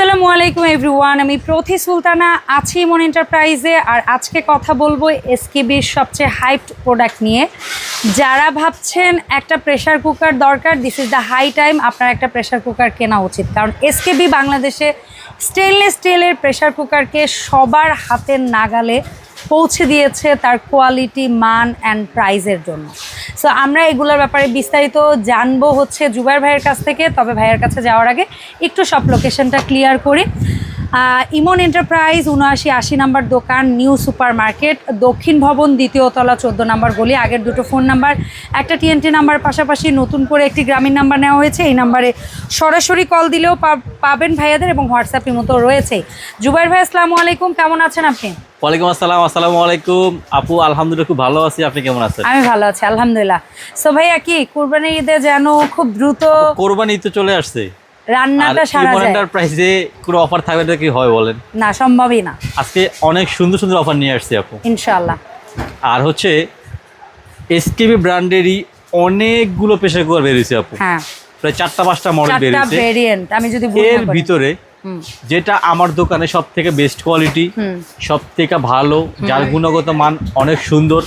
আসসালামু আলাইকুম এভরিওয়ান আমি প্রথি সুলতানা, আছি মন এন্টারপ্রাইজে আর আজকে কথা বলব এসকেবির সবচেয়ে হাইপড প্রোডাক্ট নিয়ে। যারা ভাবছেন একটা প্রেসার কুকার দরকার this is the high time আপনার একটা প্রেসার কুকার কেনা উচিত। কারণ এসকেবি বাংলাদেশে স্টেনলেস স্টিলের প্রেসার কুকারকে সবার হাতের নাগালে পৌঁছে দিয়েছে তার কোয়ালিটি মান অ্যান্ড প্রাইজের জন্য। সো আমরা এগুলোর ব্যাপারে বিস্তারিত জানব হচ্ছে জুবাইর ভাইয়ের কাছ থেকে, তবে ভাইয়ের কাছে যাওয়ার আগে একটু সব লোকেশনটা ক্লিয়ার করি। ইমন এন্টারপ্রাইজ উনআশি আশি নাম্বার দোকান নিউ সুপার মার্কেট দক্ষিণ ভবন দ্বিতীয় তলা চোদ্দ নাম্বার গলি আগের দুটো ফোন নাম্বার একটা টিএনটি নাম্বার পাশাপাশি নতুন করে একটি গ্রামীণ নাম্বার নেওয়া হয়েছে। এই নাম্বারে সরাসরি কল দিলেও পাবেন ভাইয়াদের এবং হোয়াটসঅ্যাপের মতো রয়েছে। জুবাইর ভাই আসসালামু আলাইকুম কেমন আছেন আপনি? ওয়ালাইকুম আসসালাম আসসালামু আলাইকুম। আপু আলহামদুলিল্লাহ খুব ভালো আছি। আপনি কেমন আছেন? আমি ভালো আছি আলহামদুলিল্লাহ। সো ভাইয়া কি কুরবানির ঈদে যেন খুব দ্রুত কোরবানি তো চলে আসছে। রান্নাটা সারা যায়। এন্টারপ্রাইজে কোনো অফার থাকবে কি হয় বলেন? না সম্ভবই না। আজকে অনেক সুন্দর সুন্দর অফার নিয়ে আসছে আপু। ইনশাআল্লাহ। আর হচ্ছে এসকেবি ব্র্যান্ডেরই অনেকগুলো প্রেশার কুকার বেরিয়েছে আপু। হ্যাঁ। প্রায় চারটা পাঁচটা মডেল বেরিয়েছে। ভেরিয়েন্ট আমি যদি এর ভিতরে যেটা আমার দোকানে সব থেকে বেস্ট কোয়ালিটি সব থেকে ভালো যার গুণগত মান অনেক সুন্দর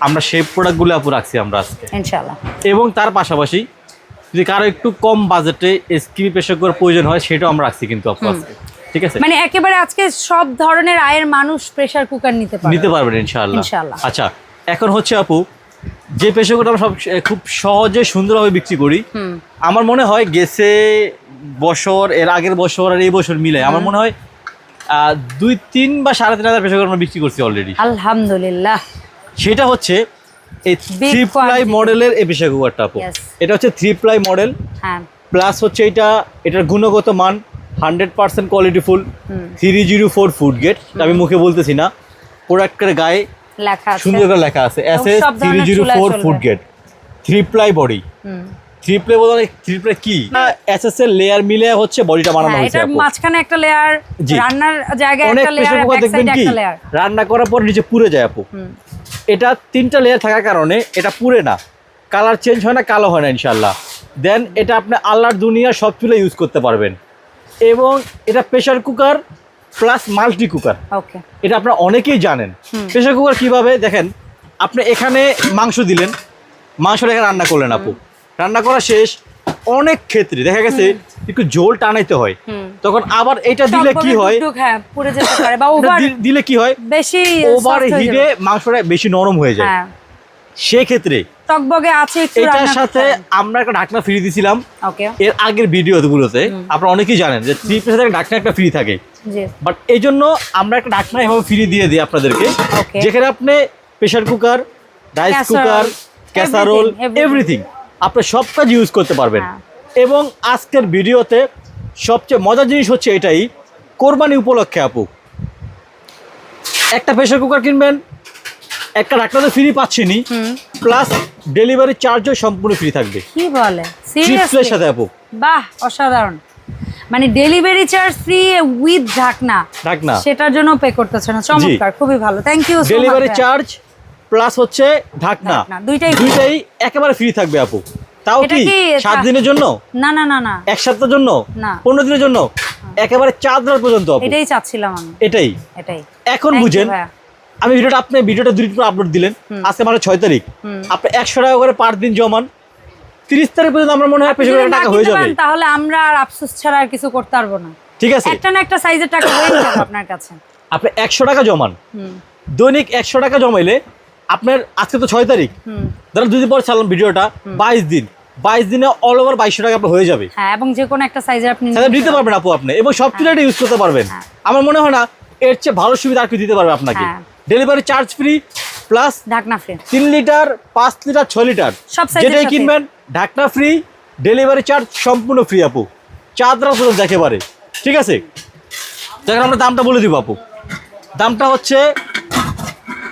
আমরা সেই প্রোডাক্টগুলো আপু রাখছি আমরা আজকে। ইনশাআল্লাহ। এবং তার পাশাপাশি যদি কারও একটু কম বাজেটে এসকিবি প্রেশার কুকার প্রয়োজন হয় সেটাও আমরা রাখছি কিন্তু আজকে ঠিক আছে? মানে একেবারে আজকে সব ধরনের আয়ের মানুষ প্রেসার কুকার নিতে পারে নিতে পারবেন ইনশাআল্লাহ। ইনশাআল্লাহ। আচ্ছা এখন হচ্ছে আপু যে কুকার আমরা সব খুব সহজে সুন্দরভাবে বিক্রি করি আমার মনে হয় গেছে বছর এর আগের বছর আর এই বছর মিলে আমার মনে হয় দুই তিন বা সাড়ে তিন হাজার প্রেশার আমরা বিক্রি করছি অলরেডি আলহামদুলিল্লাহ। সেটা হচ্ছে এই থ্রি প্লাই মডেলের কুকারটা আপু। এটা হচ্ছে থ্রি প্লাই মডেল প্লাস হচ্ছে এটা এটার গুণগত মান hundred percent qualityful three zero four food grade আমি মুখে বলতেছি না। প্রোডাক্টের গায়ে সুন্দর করে লেখা আছে। S S three zero four. Food grade three ply body three ply বলতে থ্রি প্লাই কি? এস এস এর লেয়ার মিলে হচ্ছে বডিটা বানানো হ্যাঁ হয়েছে মাঝখানে একটা লেয়ার জি। রান্নার জায়গায় একটা লেয়ার দেখবেন কি? রান্না করার পর নিচে পুড়ে যায় আপু। এটা তিনটা লেয়ার থাকার কারণে এটা পুড়ে না। কালার চেঞ্জ হয় না কালো হয় না ইনশাল্লাহ দেন এটা আপনি আল্লাহর দুনিয়া সব চুলে ইউজ করতে পারবেন। এবং এটা pressure cooker plus multi cooker এটা আপনারা অনেকেই জানেন। প্রেশার কুকার কীভাবে? দেখেন আপনি এখানে মাংস দিলেন। মাংসটা এখানে রান্না করলেন আপু। রান্না করা শেষ। অনেক ক্ষেত্রে দেখা গেছে একটু জোল টানাইতে হয়। তখন আবার এটা দিলে কি হয়? হ্যাঁ পুড়ে যেতে পারে বা ওভার দিলে কি হয়? বেশি ওভার হিটে মাংসটা বেশি নরম হয়ে যায়। হ্যাঁ। সেক্ষেত্রে টকবগে আছে একটু এটার সাথে আমরা একটা ঢাকনা ফ্রি দিছিলাম। ওকে। এর আগের ভিডিওগুলোতে আপনারা অনেকেই জানেন যে থ্রি পিসের ঢাকনা একটা ফ্রি থাকে। জি। বাট এই জন্য আমরা একটা ঢাকনা এভাবে ফ্রি দিয়ে দিই আপনাদেরকে। যেখানে আপনি pressure cooker rice cooker casserole. Everything আপনি সব কাজ ইউজ করতে পারবেন। হ্যাঁ। এবং আজকের ভিডিওতে সবচেয়ে মজার জিনিস হচ্ছে এটাই কোরবানি উপলক্ষে আপু। একটা প্রেশার কুকার কিনবেন একটা ঢাকনা তো ফ্রি পাচ্ছেনি প্লাস ডেলিভারি চার্জও সম্পূর্ণ ফ্রি থাকবে। কি বলে? সিরিয়াসলি সাথে আপু। বাহ অসাধারণ। মানে ডেলিভারি চার্জ ফ্রি উইথ ঢাকনা। ঢাকনা। সেটার জন্য পে করতেছে না। চমৎকার খুবই ভালো। Thank you delivery charge plus হচ্ছে ঢাকনা। ঢাকনা, দুইটাই দুইটাই একেবারে ফ্রি থাকবে আপু। তাও কি সাত দিনের জন্য? না না না না। এক সপ্তাহের জন্য? না। পনেরো দিনের জন্য? একেবারে চার দিন পর্যন্ত এটাই চাচ্ছিলাম আমি। এটাই? এটাই। এখন বুঝেন। আমি ভিডিওটা আপনি ভিডিওটা দুই দিন আপলোড দিলেন। আজকে মানে ছয় তারিখ। আপনি একশো টাকা করে পার দিন জমান। তিরিশ তারিখ পর্যন্ত আমার মনে হয় পেশে যদি না টাকা হয়ে যাবে। তাহলে আমরা আর আফসোস ছাড়া আর কিছু করতে পারব না। ঠিক আছে। একটা না একটা সাইজের টাকা হয়ে যাবে আপনার কাছে। আপনি একশো টাকা জমান। দৈনিক একশো টাকা জমাইলে আপনার আজকে তো ছয় তারিখ। ধরেন দুদিন পর ছাড়লাম ভিডিওটা বাইশ দিন। বাইশ দিনে অল ওভার বাইশশো টাকা আপনার হয়ে যাবে। হ্যাঁ এবং যে কোনো একটা সাইজের আপনি নিতে পারবেন। আপু আপনি এবং সব চুলে ইউজ করতে পারবেন। হ্যাঁ। আমার মনে হয় না এর চেয়ে ভালো সুবিধা আর কি দিতে পারবে আপনাকে। হ্যাঁ। ডেলিভারি চার্জ ফ্রি প্লাস ঢাকনা ফ্রি তিন লিটার পাঁচ লিটার ছ লিটার সব যেটাই কিনবেন ঢাকনা ফ্রি ডেলিভারি চার্জ সম্পূর্ণ ফ্রি আপু। চাঁদরা পর্যন্ত একেবারে ঠিক আছে? দেখেন আমরা দামটা বলে দিব আপু। দামটা হচ্ছে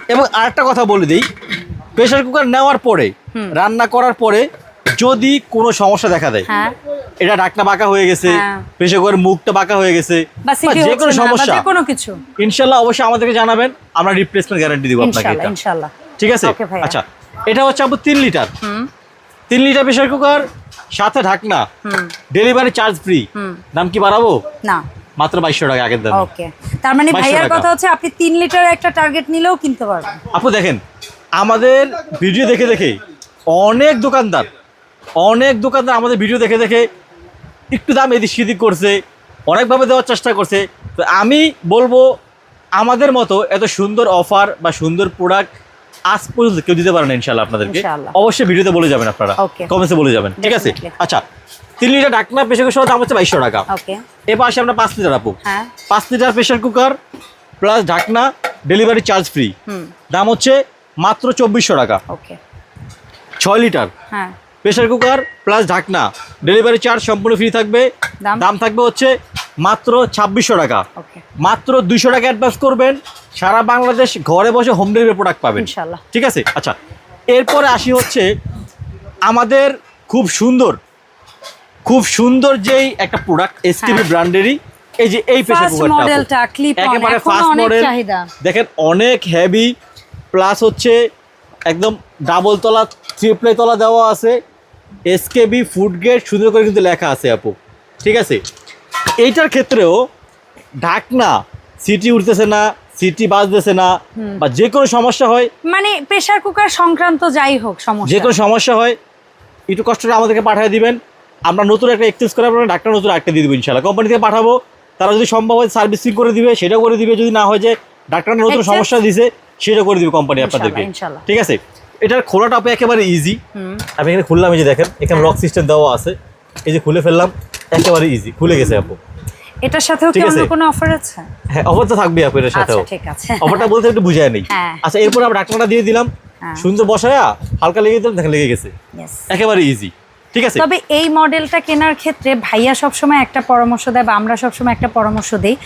এবং আরেকটা কথা বলে দিই প্রেশার কুকার নেওয়ার পরে রান্না করার পরে যদি কোনো সমস্যা দেখা দেয় হ্যাঁ। এটা ঢাকনা বাঁকা হয়ে গেছে হ্যাঁ। প্রেশার কুকার মুখটা বাঁকা হয়ে গেছে যে কোনো সমস্যা কোনো কিছু। ইনশাল্লাহ অবশ্যই আমাদেরকে জানাবেন আমরা রিপ্লেসমেন্ট গ্যারান্টি দিব আপনাকে ইনশাল্লাহ ঠিক আছে? আচ্ছা এটা হচ্ছে আপু তিন লিটার তিন লিটার প্রেশার কুকার সাথে ঢাকনা ডেলিভারি চার্জ ফ্রি দাম কি বাড়াবো? না। মাত্র বাইশশো টাকা আগের দাম। ওকে তার মানে ভাইয়ার কথা হচ্ছে আপনি তিন লিটার একটা টার্গেট নিলেও কিনতে পারবেন। আপু দেখেন আমাদের ভিডিও দেখে দেখে অনেক দোকানদার অনেক দোকানদার আমাদের ভিডিও দেখে দেখে একটু দাম এদিক সেদিক করছে অনেকভাবে দেওয়ার চেষ্টা করছে। তো আমি বলব আমাদের মতো এত সুন্দর অফার বা সুন্দর প্রোডাক্ট আজ পর্যন্ত কেউ দিতে পারে না ইনশাল্লাহ আপনাদেরকে। অবশ্যই ভিডিওতে বলে যাবেন আপনারা. কমেন্টসে বলে যাবেন ঠিক আছে? আচ্ছা তিন লিটার ডাকনা প্রেশার কুকার দাম হচ্ছে বাইশশো টাকা। এবার আসে আমরা পাঁচ লিটার আপু। হ্যাঁ। পাঁচ লিটার প্রেশার কুকার প্লাস ঢাকনা ডেলিভারি চার্জ ফ্রি দাম হচ্ছে মাত্র চব্বিশশো টাকা। ছয় লিটার। প্রেশার কুকার প্লাস ঢাকনা ডেলিভারি চার্জ সম্পূর্ণ ফ্রি থাকবে। দাম? দাম থাকবে হচ্ছে মাত্র ছাব্বিশশো টাকা। মাত্র দুইশো টাকা অ্যাডভান্স করবেন। সারা বাংলাদেশ ঘরে বসে হোম ডেলিভারি প্রোডাক্ট পাবেন। ঠিক আছে? আচ্ছা এরপরে আসি হচ্ছে আমাদের খুব সুন্দর খুব সুন্দর যেই একটা প্রোডাক্ট হ্যাঁ। ব্র্যান্ডেরই এই যে এই মডেলটা ক্লিপ একেবারে অনেক মডেল দেখেন অনেক হেভি প্লাস হচ্ছে একদম ডাবল তলা ট্রিপলে তলা দেওয়া আছে। এসকেবি ফুড গেট সুন্দর করে কিন্তু লেখা আছে আপু। ঠিক আছে? এইটার ক্ষেত্রেও ঢাকনা সিটি উঠতেছে না সিটি বাজতেছে না বা যে কোনো সমস্যা হয় মানে প্রেসার কুকার সংক্রান্ত যাই হোক সমস্যা। যে কোনো সমস্যা হয় একটু কষ্ট করে আমাদেরকে পাঠিয়ে দিবেন। আমরা নতুন একটা এক্সচেঞ্জ করে আপনার ডাক্তার নতুন একটা দিয়ে দেবো ইনশাল্লাহ কোম্পানি থেকে পাঠাবো তারা যদি সম্ভব হয় সার্ভিসিং করে দিবে সেটাও করে দিবে। যদি না হয় যে ডাক্তার নতুন সমস্যা দিছে সেটা করে দিবে কোম্পানি আপনাদেরকে। ঠিক আছে? এটার খোলাটা আপনি একেবারে ইজি আমি এখানে খুললাম এই যে দেখেন এখানে লক সিস্টেম দেওয়া আছে। এই যে খুলে ফেললাম একেবারে ইজি খুলে গেছে আপু। এটার সাথেও কি অন্য কোনো অফার আছে? হ্যাঁ অফার তো থাকবে আপু এটার সাথেও। আচ্ছা ঠিক আছে। অফারটা বলতে একটু বুঝায় নেই। হ্যাঁ। আচ্ছা এরপর আমরা ডাক্তারটা দিয়ে দিলাম। হ্যাঁ। সুন্দর বসায়া হালকা লেগে দিলাম দেখেন লেগে গেছে. একেবারে ইজি ঠিক আছে? তবে এই মডেলটা কেনার ক্ষেত্রে ভাইয়া সবসময় একটা পরামর্শ দেয় বা আমরা সবসময় একটা পরামর্শ দিই।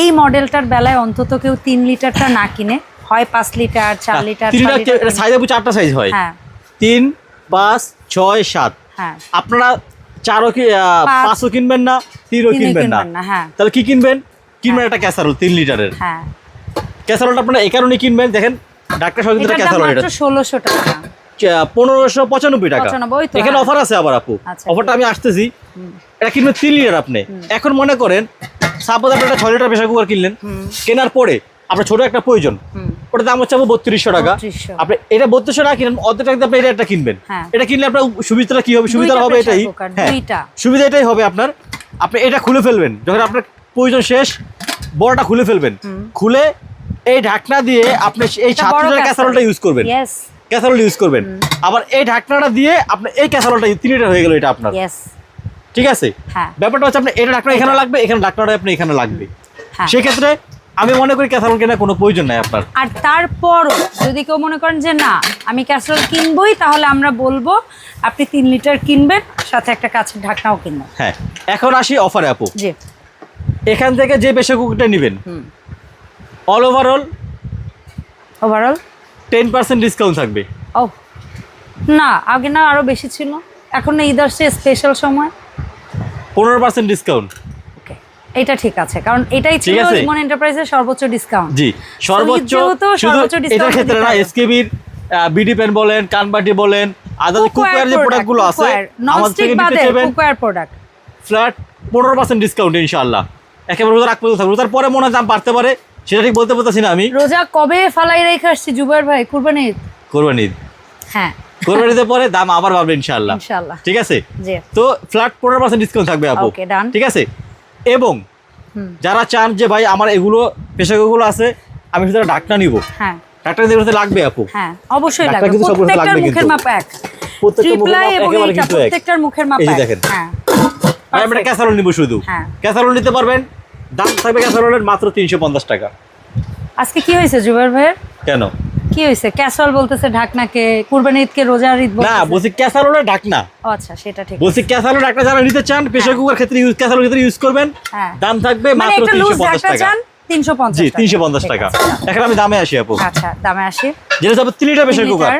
এই মডেলটার বেলায় অন্তত কেউ তিন লিটারটা না কিনে হয় পাঁচ লিটার চার লিটার সাইজ চারটা সাইজ হয়। হ্যাঁ। তিন পাঁচ ছয় সাত। হ্যাঁ। আপনারা চারও কি পাঁচও কিনবেন না তিনও কিনবেন না? হ্যাঁ। তাহলে কি কিনবেন? কিনবেন একটা ক্যাসারোল তিন লিটারের। হ্যাঁ। ক্যাসারোলটা আপনারা এই কারণে কিনবেন দেখেন ডাক্তার সহযোগিতা ক্যাসারোল এটা ষোলোশো টাকা। পনেরোশো পঁচানব্বই টাকা। 95 ওই তো, এখানে হ্যাঁ। অফার আছে আবার আপু। আচ্ছা, অফারটা আমি আসতেছি। এটা কিনবেন তিন লিটার আপনি। এখন মনে করেন সাপোজ আপনি একটা ছয় লিটার প্রেশার কুকার কিনলেন কেনার পরে আপনার ছোট একটা প্রয়োজন। ওটার দাম হচ্ছে আপনার বত্রিশশো টাকা। আপনি এটা বত্রিশশো টাকা কিনেন অর্ধেক টাকা আপনি এটা একটা কিনবেন। হ্যাঁ। এটা কিনলে আপনার সুবিধাটা কি হবে? সুবিধা হবে এটাই। হ্যাঁ। সুবিধা এটাই হবে আপনার আপনি এটা খুলে ফেলবেন। যখন আপনার প্রয়োজন শেষ বড়টা খুলে ফেলবেন। খুলে এই ঢাকনা দিয়ে আপনি এই সাত ক্যাসারোলটা ইউজ করবেন। ক্যাসারোল ইউজ করবেন। আবার এই ঢাকনাটা দিয়ে আপনি এই ক্যাসারোলটা তিন লিটার হয়ে গেল এটা আপনার। ঠিক আছে? হ্যাঁ। ব্যাপারটা হচ্ছে আপনি এটা ঢাকনা এখানে লাগবে এখানে ঢাকনাটা আপনি এখানে লাগবে। সেক্ষেত্রে আমি মনে করি ক্যাসারোল কেনার কোনো প্রয়োজন নাই আপনার। আর তারপরও যদি কেউ মনে করেন যে না আমি ক্যাসরোল কিনবই তাহলে আমরা বলব আপনি তিন লিটার কিনবেন সাথে একটা কাছের ঢাকনাও কিনবেন। হ্যাঁ এখন আসি অফারে আপু। জি। এখান থেকে যে প্রেশার কুকারটা নেবেন হুম। All overall overall ten percent discount থাকবে। ও না আগে না আরও বেশি ছিল। এখন না ঈদ আসছে স্পেশাল সময়। পনেরো পার্সেন্ট ডিসকাউন্ট এটা ঠিক আছে কারণ এটাই ছিল। ইমন এন্টারপ্রাইজের সর্বোচ্চ ডিসকাউন্ট জি সর্বোচ্চ ক্ষেত্রে না। এসকেবির বিডি পেন বলেন কানবাটি বলেন আদার কুকার যে প্রোডাক্টগুলো আছে আমাদের থেকে নিতে বাদে চাইবেন কুকওয়্যার প্রোডাক্ট ফ্ল্যাট পনেরো পার্সেন্ট ডিসকাউন্ট ইনশাআল্লাহ। একেবারে রোজার আগ পর্যন্ত থাকবে। রোজার পরে মনে দাম বাড়তে পারে সেটা ঠিক বলতে পারতেছি না আমি। রোজা কবে ফালাই রেখে আসছি জুবাইর ভাই? কুরবানি ঈদ? কোরবানি ঈদ। হ্যাঁ। পরে দাম আবার বাড়বে ইনশাআল্লাহ। ইনশাআল্লাহ। ঠিক আছে? জি। তো ফ্ল্যাট পনেরো পার্সেন্ট ডিসকাউন্ট থাকবে আপু. ঠিক আছে? এবং যারা চান যে ভাই আমার এগুলো পেশাগুলো আছে আমি শুধু ডাক্তার নিব। হ্যাঁ। ডাক্তার নিতে লাগবে আপু। হ্যাঁ অবশ্যই লাগবে। প্রত্যেকটার মুখের মাপ এক। প্রত্যেকটা মুখের মাপ। প্রত্যেকটার মুখের মাপ এক। দেখেন। হ্যাঁ। আমরা ক্যাসারোল নিব শুধু। হ্যাঁ। ক্যাসারোল নিতে পারবেন। দাম থাকবে ক্যাসারোলের মাত্র তিনশো পঞ্চাশ টাকা। আজকে কি হয়েছে জুবাইর ভাইয়ের? কেন? কি হয়েছে? ক্যাসল বলতেছে ঢাকনাকে কুরবানি ঈদকে রোজার ঈদ না বলছি ক্যাসারোলের ডাকনা ও আচ্ছা সেটা ঠিক বলছি ক্যাসারোল ডাকনা যারা নিতে চান প্রেশার কুকার ক্ষেত্রে ইউজ ক্যাসারোল ক্ষেত্রে ইউজ করবেন। হ্যাঁ। দাম থাকবে মানে মাত্র একটা তিনশো লুজ পঞ্চাশ ঢাকনা টাকা। চান তিনশো পঞ্চাশ জি তিনশো পঞ্চাশ টাকা। এখন আমি দামে আসি আপু। আচ্ছা দামে আসি। যেটা যাবে তিন লিটার প্রেশার তিন কুকার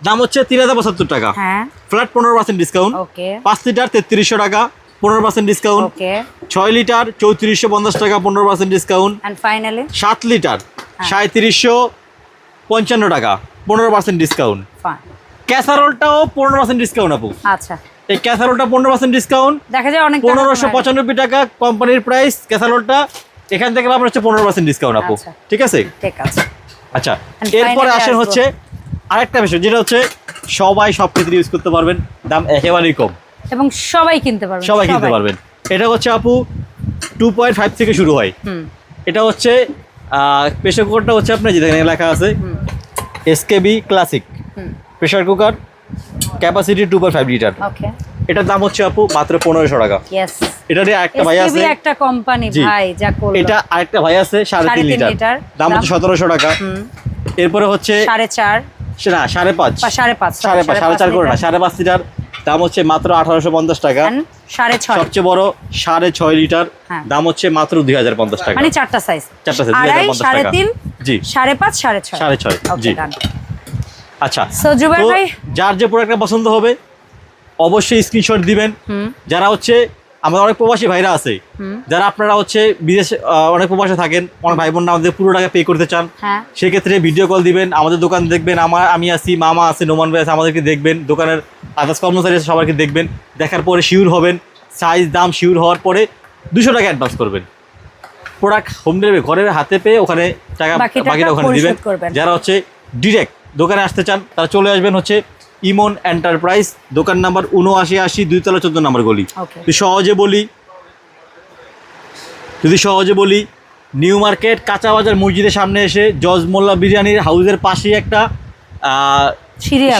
দাম হচ্ছে তিন হাজার পঁচাত্তর টাকা। হ্যাঁ। ফ্ল্যাট পনেরো পার্সেন্ট ডিসকাউন্ট ওকে। পাঁচ লিটার তেত্রিশশো টাকা পনেরো পার্সেন্ট ডিসকাউন্ট ছয় লিটার চৌত্রিশশো পঞ্চাশ টাকা পনেরো পার্সেন্ট ডিসকাউন্ট ফাইনালি সাত লিটার হ্যাঁ। সাঁত্রিশশো পঞ্চান্ন টাকা পনেরো পার্সেন্ট ডিসকাউন্ট ক্যাসারোলটাও পনেরো পার্সেন্ট ডিসকাউন্ট আপু। আচ্ছা। এই ক্যাসারোলটা পনেরো পার্সেন্ট ডিসকাউন্ট দেখা যায় অনেক পনেরোশো পঁচানব্বই টাকা কোম্পানির প্রাইস ক্যাসারোলটা এখান থেকে পাবেন হচ্ছে পনেরো পার্সেন্ট ডিসকাউন্ট আপু। আচ্ছা। ঠিক আছে? ঠিক আছে। আচ্ছা এরপরে আসেন হচ্ছে আরেকটা বিষয় যেটা হচ্ছে সবাই সব ক্ষেত্রে ইউজ করতে পারবেন দাম একেবারেই কম। এবং সবাই কিনতে পারবেন সবাই কিনতে পারবেন। এটা হচ্ছে আপু টু পয়েন্ট ফাইভ থেকে শুরু হয়। এটা হচ্ছে প্রেশার কুকারটা হচ্ছে আপনার যেখানে লেখা আছে SKB classic pressure cooker capacity two point five litre এটার দাম হচ্ছে আপু মাত্র পনেরোশো টাকা। এটা দিয়ে আরেকটা ভাই আছে। একটা কোম্পানি ভাই যা করল। এটা আরেকটা ভাই আছে সাড়ে তিন লিটার। দাম হচ্ছে সতেরোশো টাকা। এরপরে হচ্ছে সাড়ে চার। না সাড়ে পাঁচ। সাড়ে পাঁচ সাড়ে পাঁচ সাড়ে চার করে না সাড়ে পাঁচ লিটার। দাম হচ্ছে মাত্র আঠারোশো পঞ্চাশ টাকা। সাড়ে ছয়। সবচেয়ে বড় সাড়ে ছয় লিটার। হ্যাঁ। দাম হচ্ছে মাত্র দুই হাজার পঞ্চাশ টাকা। মানে চারটা সাইজ চারটা 2050 সাড়ে টাকা। তিন জি। সাড়ে পাঁচ সাড়ে ছয়। সাড়ে ছয়, জি। আচ্ছা ভাই? যার যে প্রোডাক্টটা পছন্দ হবে অবশ্যই স্ক্রিনশট দিবেন। যারা হচ্ছে আমাদের অনেক প্রবাসী ভাইরা আছে যারা আপনারা হচ্ছে বিদেশে অনেক প্রবাসে থাকেন অনেক ভাই বোনরা আমাদের পুরো টাকা পে করতে চান হ্যাঁ। সেক্ষেত্রে ভিডিও কল দিবেন আমাদের দোকান দেখবেন আমার আমি আছি মামা আছে নোমান ভাই আছে আমাদেরকে দেখবেন দোকানের আদার্স কর্মচারী আছে সবাইকে দেখবেন দেখার পরে শিওর হবেন সাইজ দাম শিওর হওয়ার পরে দুশো টাকা অ্যাডভান্স করবেন। প্রোডাক্ট হোম ডেলিভারি ঘরের হাতে পেয়ে ওখানে টাকা বাকিটা ওখানে দিবেন। যারা হচ্ছে ডিরেক্ট দোকানে আসতে চান তারা চলে আসবেন হচ্ছে ইমন এন্টারপ্রাইজ দোকান নাম্বার উনআশি আশি দুইতলা চোদ্দ নম্বর গলি। যদি সহজে বলি যদি সহজে বলি নিউ মার্কেট কাঁচা বাজার মসজিদের সামনে এসে জজ মোল্লা বিরিয়ানির হাউসের পাশেই একটা আহ,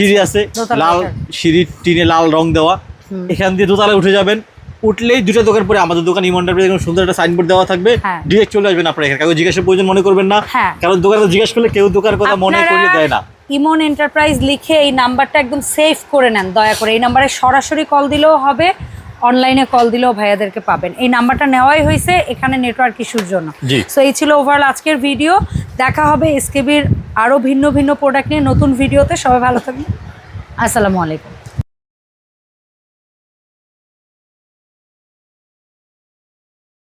সিঁড়ি আছে লাল ওঠার। সিঁড়ি টিনে লাল রং দেওয়া। এখান দিয়ে দোতলায় উঠে যাবেন। উঠলেই দুটো দোকান পরে আমাদের দোকান ইমন্ডার সুন্দর একটা সাইনবোর্ড দেওয়া থাকবে। হ্যাঁ। ডিরেক্ট চলে আসবেন আপনার এখানে। কাউকে জিজ্ঞাসার প্রয়োজন মনে করবেন না। হ্যাঁ। কারণ দোকানে জিজ্ঞেস করলে কেউ দোকান কথা মনে করিয়ে দেয় না। ইমন এন্টারপ্রাইজ লিখে এই নাম্বারটা একদম সেভ করে নেন দয়া করে। এই নাম্বারে সরাসরি কল দিলেও হবে অনলাইনে কল দিলেও ভাইয়াদেরকে পাবেন। এই নাম্বারটা নেওয়াই হয়েছে এখানে নেটওয়ার্ক ইস্যুর জন্য। সো এই ছিল ওভারঅল আজকের ভিডিও দেখা হবে এসকেবির আরও ভিন্ন ভিন্ন প্রোডাক্ট নিয়ে নতুন ভিডিওতে সবাই ভালো থাকবেন। আসসালামু আলাইকুম।